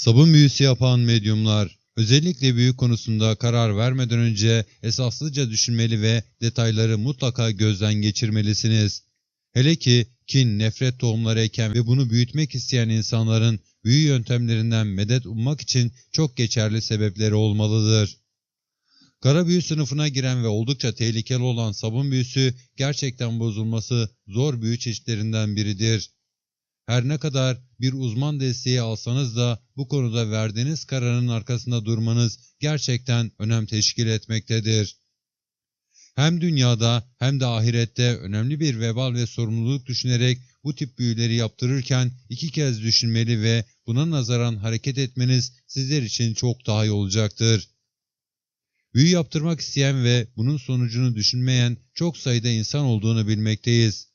Sabun büyüsü yapan medyumlar, özellikle büyü konusunda karar vermeden önce esaslıca düşünmeli ve detayları mutlaka gözden geçirmelisiniz. Hele ki kin, nefret tohumları eken ve bunu büyütmek isteyen insanların büyü yöntemlerinden medet ummak için çok geçerli sebepleri olmalıdır. Kara büyü sınıfına giren ve oldukça tehlikeli olan sabun büyüsü gerçekten bozulması zor büyü çeşitlerinden biridir. Her ne kadar bir uzman desteği alsanız da bu konuda verdiğiniz kararın arkasında durmanız gerçekten önem teşkil etmektedir. Hem dünyada hem de ahirette önemli bir vebal ve sorumluluk düşünerek bu tip büyüleri yaptırırken iki kez düşünmeli ve buna nazaran hareket etmeniz sizler için çok daha iyi olacaktır. Büyü yaptırmak isteyen ve bunun sonucunu düşünmeyen çok sayıda insan olduğunu bilmekteyiz.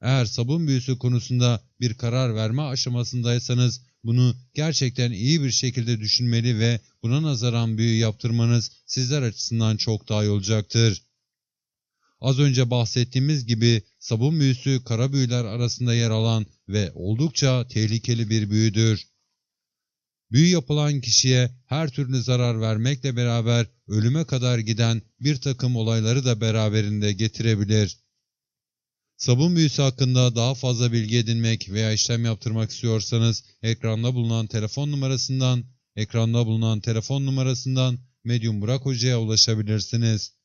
Eğer sabun büyüsü konusunda bir karar verme aşamasındaysanız bunu gerçekten iyi bir şekilde düşünmeli ve buna nazaran büyü yaptırmanız sizler açısından çok daha iyi olacaktır. Az önce bahsettiğimiz gibi sabun büyüsü kara büyüler arasında yer alan ve oldukça tehlikeli bir büyüdür. Büyü yapılan kişiye her türlü zarar vermekle beraber ölüme kadar giden bir takım olayları da beraberinde getirebilir. Sabun büyüsü hakkında daha fazla bilgi edinmek veya işlem yaptırmak istiyorsanız ekranda bulunan telefon numarasından ekranda bulunan telefon numarasından Medium Burak Hoca'ya ulaşabilirsiniz.